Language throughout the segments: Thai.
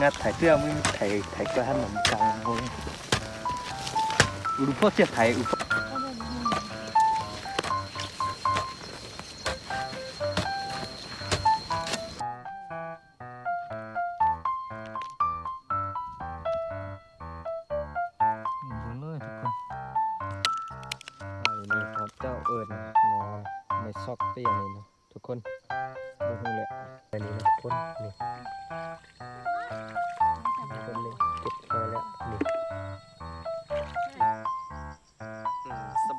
那抬对啊，我们抬抬过还蛮高的。有破只抬有。ซอกเตี้ยนี่นะทุกคนดูเลยอันนี้นะทุกคนนี่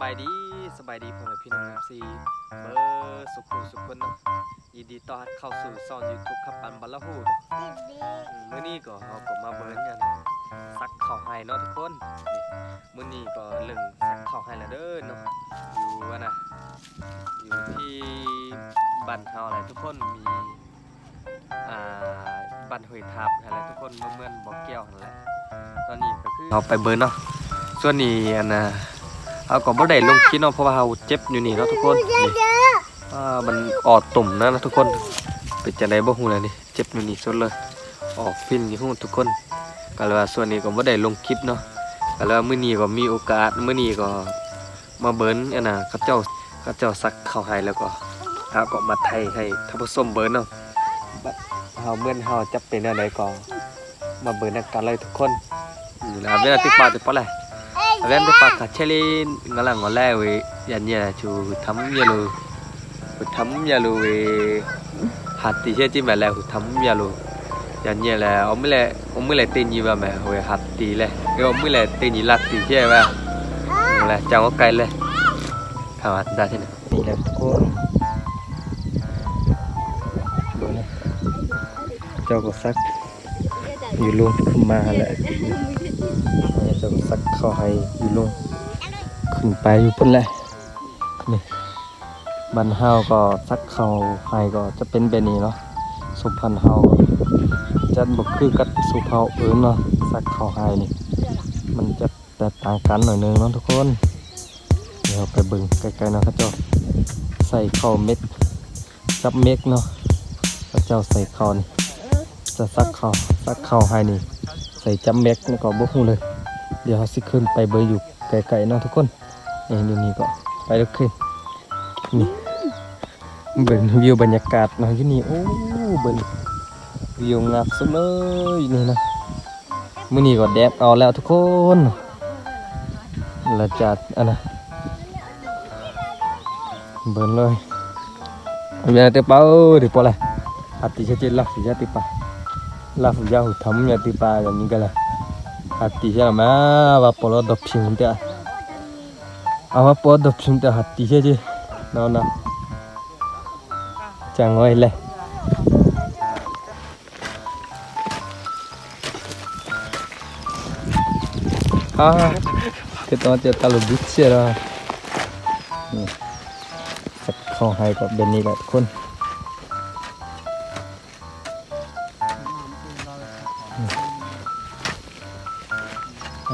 ายดีสบายดีพ่อแม่พี่น้องเอฟซีเบอร์สุขุสุขคนเนาะยินดีต้อนรับเข้าสู่ช่อง YouTube ขับปันบัลลาฮูดอืมมื้อนี้ก็เราก็มาเบิร์นกันซักข้าวให้เนาะทุกคนนี่มื้อนี้ก็เรื่องซักข้าวให้แล้วเด้อเนาะอยู่ว่านะอยู่ที่บ้านเฮาแหละทุกคนมีอ่าบ้านห้วยทับนั่นแหละทุกคนเมื่อเมื่อนบ่อแก้วนั่นแหละตอนนี้ก็คือเราไปเบิร์นเนาะส่วนนี้อันน่ะ เอาก็บ่ได้ลงคลิปเนาะเพราะว่าเราเจ็บอยู่นี่เนาะทุกคนนี่อ่ามันออดตุ่มนะนะทุกคนเป็นจังไดบ่ฮู้เลยนี่เจ็บอยู่นี่สุดเลยออกฟินอยู่ฮู้ทุกคนก็เลยว่าส่วนนี้ก็บ่ได้ลงคลิปเนาะก็เลยว่ามื้อนี้ก็มีโอกาสมื้อนี้ก็มาเบิ้นอันน่ะเขาเจ้าเขาเจ้าซักเข้าให้แล้วก็เอาก็มาไทยให้ท่านผู้ชมเบิ้นเนาะเฮาเมื่อนเฮาจะเป็นอะไรก็มาเบิ้นกันเลยทุกคนแล้วเวลาติดปาติดปอแหละ Avem de pa kacheli ngala ngole we yanya chu thấm yalu. Thấm yalu we hati he ti mala thấm yalu. Yanya la omle omle tên gì mà mẹ hồi hati le. Cái omle tên gì lati he ba. Là chào cái le. Thảo da thế này. Bị là cô. Cho có sắc. Như luôn mà lại เจ้าก็ซักอยู่ลุงขึ้นมาแหละเจ้าก็ซักเข้าให้อยู่ลง ขึ้นไปอยู่พุ่นแหละนี่บ้านเฮาก็ซักเข้าให้ก็จะเป็นแบบนี้เนาะสุพรรณเฮาจะบ่คือกับสุเฮาอื่นเนาะซักเข้าให้นี่ มันจะแตกต่างกันหน่อยนึงเนาะทุกคนเดี๋ยวไปเบิ่งใกล้ๆเนาะครับเจ้าใส่เข้าเม็ดจับเม็ดเนาะพระเจ้าใส่เข้านี่จะซักเข้าวซักเข้าให้นี่ ใส่จับเม็ดนี่ก็บ่ฮู้เลย เดี๋ยวเราสิขึ้นไปเบิ่งอยู่ไกลๆเนาะทุกคนนี่อยู่นี่ก็ไปแล้วขึ้นนี่เบิ่งวิวบรรยากาศเนาะอยู่นี่โอ้เบิ่งวิวงามสุดเลยนี่นะมื้อนี้ก็แดดเอาแล้วทุกคนและจัดอันนะ ลาฟุยาหุทำเนี่ยติปาแบบนี้กันละฮัตติเช่ไหมว่าปลอดดับชิมเตะเอาว่าปลอดดับชิมเตะฮัตติเช่จีน้องนะจังไว้เลยฮ่าคือตอนเจอตาลุบิเชียร์นี่สักข้อให้กับเบนนี่แหละคน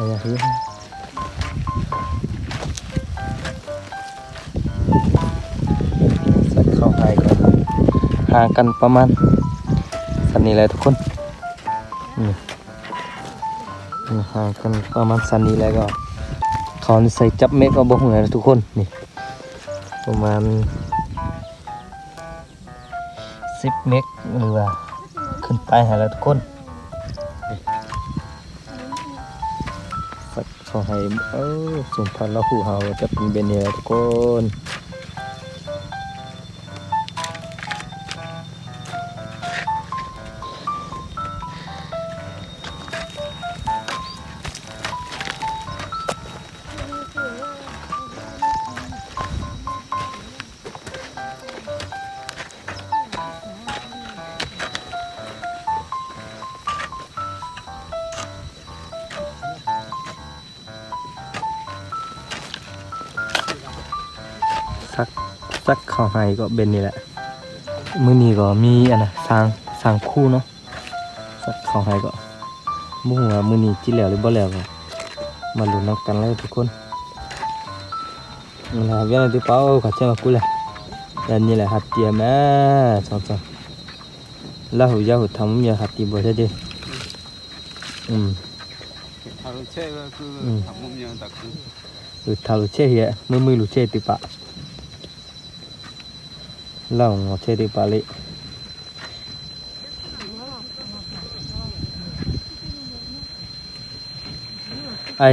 อะไรคือสักข้อให้กับห่างกันประมาณสันนี้แหละทุกคนอืมอืมห่างกันประมาณสันนี้แล้วก็เขานี่ใส่จับเม็ดก็บ่หัวนะทุกคนนี่ประมาณสิบเมกหรือว่าขึ้นไปหาแล้วทุกคน เขาให้เออสมพันธ์ละหูเฮาจะเป็นเบเนียทุกคน สักเขาให้ก็เบนนี่แหละมือนี้ก็มีอันนะสร้างสร้างคู่เนาะสักเขาให้ก็มุ่งว่ามือนี้จิแล้วหรือบ่แล้วก็มาลุ้นนักกันเลยทุกคนนี่แหละเวียนที่เป้าเขาเจ้ากูเลยยันนี่แหละหัดเตียแม่สองสองแล้วหูยาหูทำยาหัดตีบ่ได้ดิ อืม 바로 채가 그 음. 방법이랑 딱 그. อือทาลุเช่เฮียมื လောင်းချေတိပါလိไอ้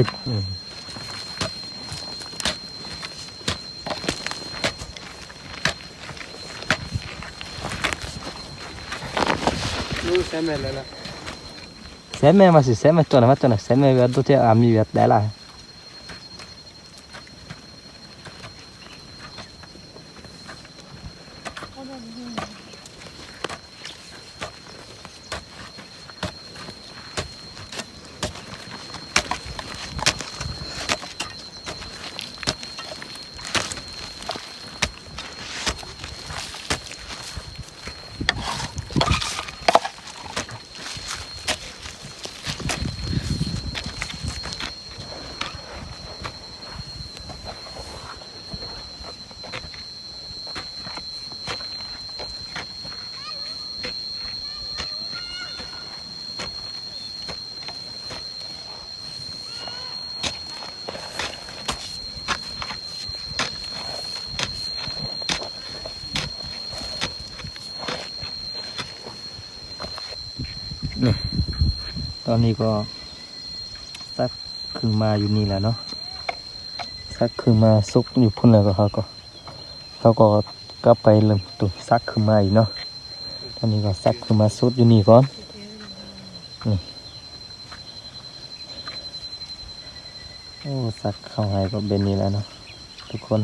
ဆဲမဲမစီဆဲမဲတော်နမတော်နဆဲမဲရဒုတ်အမီရတဲလား นั้นมาตัวนั้นแซมแม่เวลาตัวที่อามีเวลาได้ละตอนนี้ก็สักครึ่งมาอยู่นี่แหละเนาะสักครึ่งมาซุกอยู่พุ่นแล้วก็เขาก็เขาก็กลับไปเริ่มตุนซักครึ่งมาอีกเนาะตอนนี้ก็ซักครึ่งมาซุดอยู่นี่ก่อนนี่โอ้ซักเข้าให้ก็เป็นนี่แหล้วเนาะทุกคน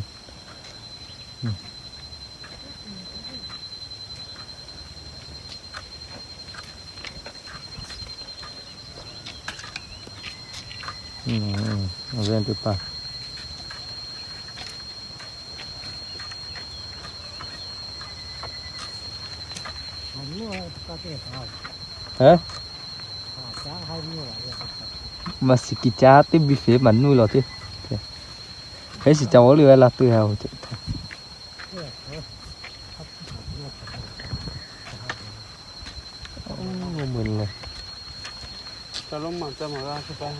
Vem tu pa. Hả? Mà xì kì chá tiếp bị phế bắn nuôi lò tiếp. Thế xì cháu lừa là tự hào chứ. Ô, mình này. Tao lúc mà tao mà ra cái tay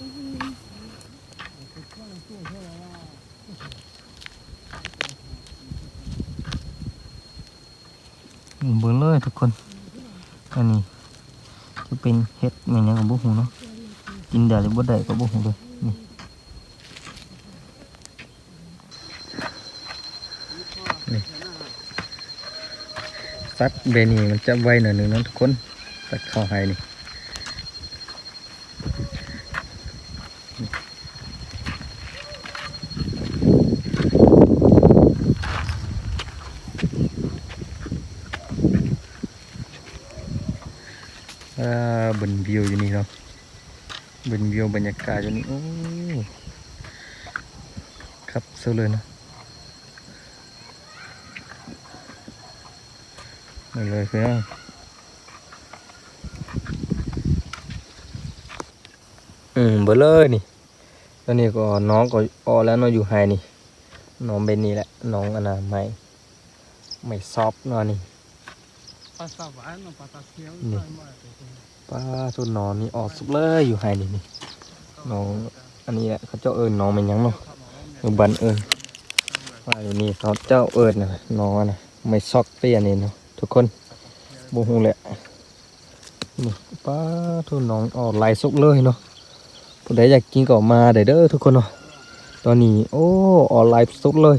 어 봐. mình bớt เลยทุกคน อันนี้จะเป็นเห็ดแม่นยังกับบุหูเนาะ กินได้หรือบ่ได้ก็บุหูเลยนี่นี่ซักเบนี่มันจะไวหน่อยหนึ่งนะทุกคนซักข้าให้นี่อ่าบนวิวอยู่นี่เนาะ บนวิวบรรยากาศอยู่นี่โอ้ครับเสุดเลยนาะมาเลยเพื่อนอืมเบลเลยนี่ตอนนี้ก็น้องก็ออแล้วเนาะอยู่ไฮนี่ น้องเบนนี่แหละ น้องอนาไม่ไม่ซอฟเนาษวานภาษาเสียงนี่ป้าสุดนอนนี่ออกสุดเลยอยู่ไฮนี่นี่น้องอันนี้เขาเจ้าเอิญน้องมันยังเนาะอยู่บันเอิญว่าอยู่นี่เขาเจ้าเอิญนะน้องนะไม่ซอกเตี้ยนี่เนาะทุกคนบูฮูแหละนี่ป้าทุนน้องออกลายสุกเลยเนาะผู้ใดอยากกินก็มาเด้อทุกคนเนาะตอนนี้โอ้ออกไลน์สุดเลย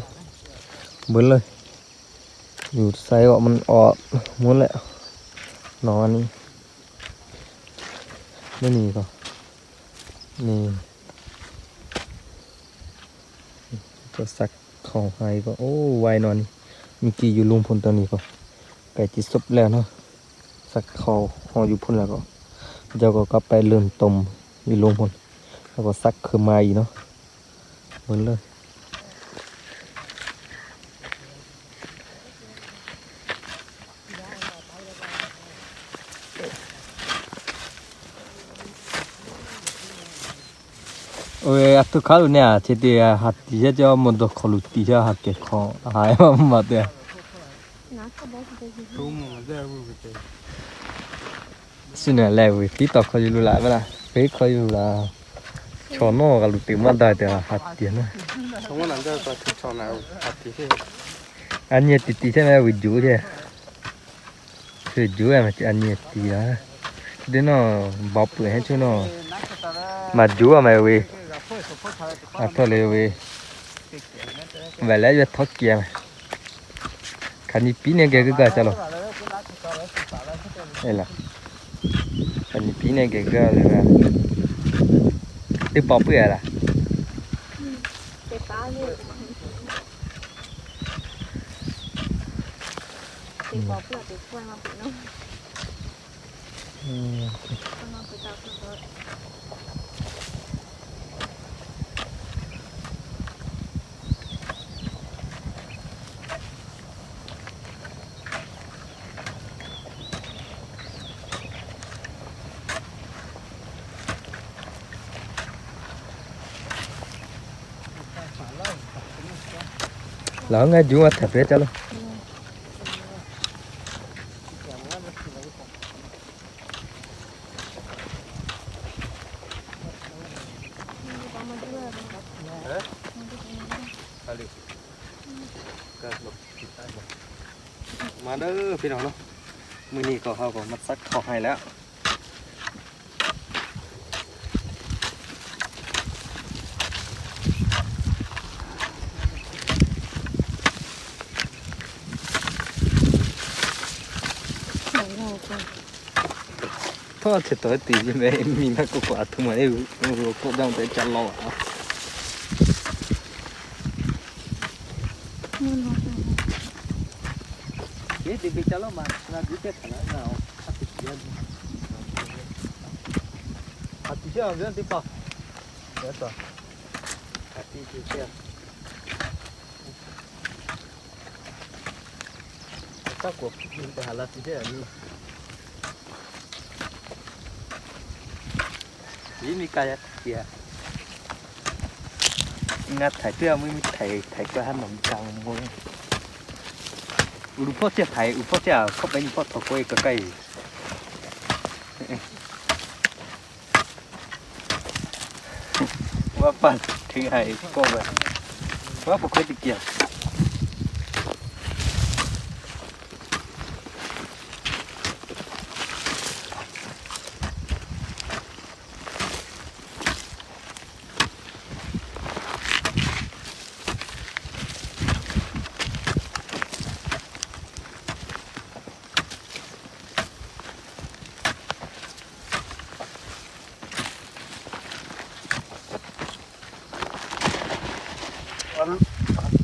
เบิ้ลเลย อยู่ไซก็มันออกมุนแหละนอนนี่ไม่มีก็นี่ก็สักของไฮก็โอ้ไวนอนมีกี่อยู่ลุงพลตอนนี้ก็ไก่จิตซุบแล้วเนาะสักเขาหออยู่พุ่นแล้วก็เจ้าก็กลับไปเริ่มต้มอยู่ลุงพลแล้วก็สักคือมาอีกเนาะเหมือนเลย এত খালু নে আছে তে হাতি যে যাও মন্দ খলু তি যা হাকে খ হায় মাতে শুনে লেবি তি তো খজিলু লা বলা বে খজিলু লা ছোনো গালু তি মা দা তে হাতি না সোমো না দা তো ছোনা হাতি হে আনি তি তি সে না উই জু যে সে জু এম আনি তি লা দিনো বাপু হে ছোনো মা জু আমে উই thôi lấy về Vậy lấy cho thoát kia mà Khả nhị phí này kìa cứ gà cho lo Đây là Khả nhị phí này kìa gà rồi là Đi bóp bữa là Để લાવ ને જુઓ થપરે ચાલો มาเด้อพี่น้องเนาะมื้อนี้ก็เขาก็มัดซักขอให้แล้ว พ่อจะตัวตีใช่ไหมมีนักกว่าทุ่มไอ้หัวก็ต้องไปจันรออะ Ngon lắm rồi. เดี๋ยวไปจันรอมาน่าดีเจ็ดขนาด nào ขัดติดเยอะขัดติดเยอะเรื่องที่ป่ะเดี๋ยวต่อขัดติดเยอะถ้ากดยิงไปหาลัดติดเยอะนี่นี่มีกายเกียร์งัดถ่ายเสื้อไม่มีถ่ายถ่ายกระหันหนมจังมวย อุปเจ้าไทยอุปเจ้าเขาเป็นพ่อตะกุยก็ใกล้ว่าปัดถึงไห้ก็แบบว่าปกติเกี่ย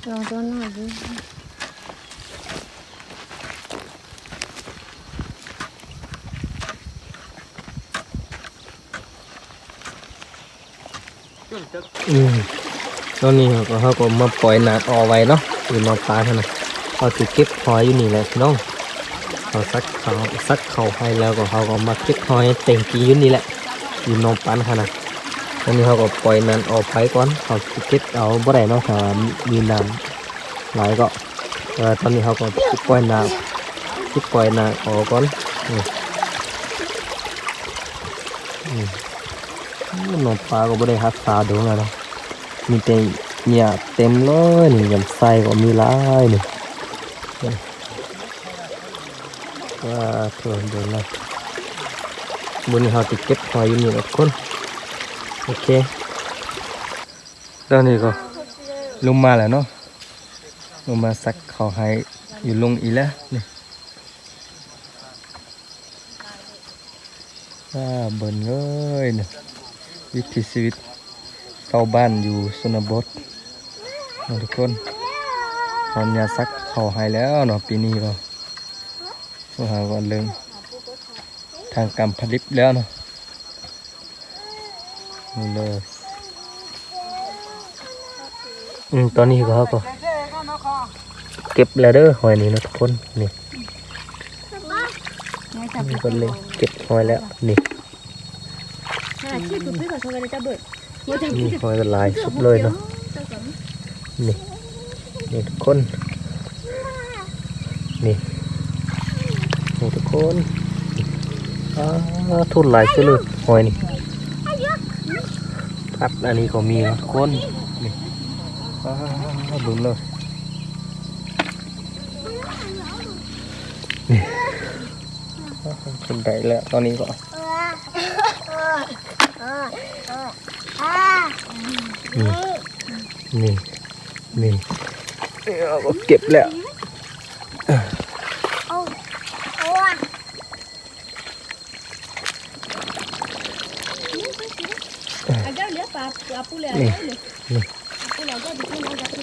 ว Rồi cho nó đi. อืมตอนนี้เขาก็เขาก็มาปล่อยนาออกไว้เนาะอยู่นอนปลาเท่านั้นเขาจะเก็บหอยอยู่นี่แหละพี่น้องเขาซักเขาซักเขาให้แล้วก็เขาก็มาเก็บหอยเต็งกีอยู่นี่แหละอยู่นอนปลาขนาดต อนนี้เขาก็ปล่อยนานออกไปก่อนเขาเก็บเอาบ่ได้เนาะถ้ามีน้ำไหลก็ตอนนี้เขาก็จะปล่อยน้ำจะปล่อยน้ำออกก่อนอืมอืมนอนปลาก็ไม่ได้รักษาดูนะเนาะมีแต่เนี่ยเต็มเลยนี่ยำไส้ก็มีหลายนี่ว่าเถื่อนเดินเลยบนนี้เราจะเก็บหอยอยู่นี่นะทุกคน โอเคตอนนี้ก็ลงมาแล้วเนาะลงมาสักเขาให้อยู่ลงอีแล้วนี่ว่าเบิ่นเลยนี่วิถีชีวิตชาวบ้านอยู่ชนบทนะทุกคนตอนยาซักเขาหายแล้วเนาะปีนี้ก็มหาวันเริ่มทางการผลิตแล้วเนาะ นี่เลยอืมตอนนี้ก็เขาก็เก็บแล้วเด้อหอยนี่นะทุกคนนี่นี่ก็เลยเก็บหอยแล้วนี่นี่หอยละลายสุดเลยเนาะนี่นี่ทุกคนนี่นี่ทุกคนอ๋อทุนหลายเชื่อเลยหอยนี่ พัดอันนี้เขามีทุกคนนี่อ๋อดุนเลยนี่อ๋อขึ้นได้แล้วตอนนี้ก็นี่นี่นี่นี่เราก็เก็บแล้ว Agak dia apa? Apa le? Ni. Apa le? Ni. Apa le? Agak di sini agak.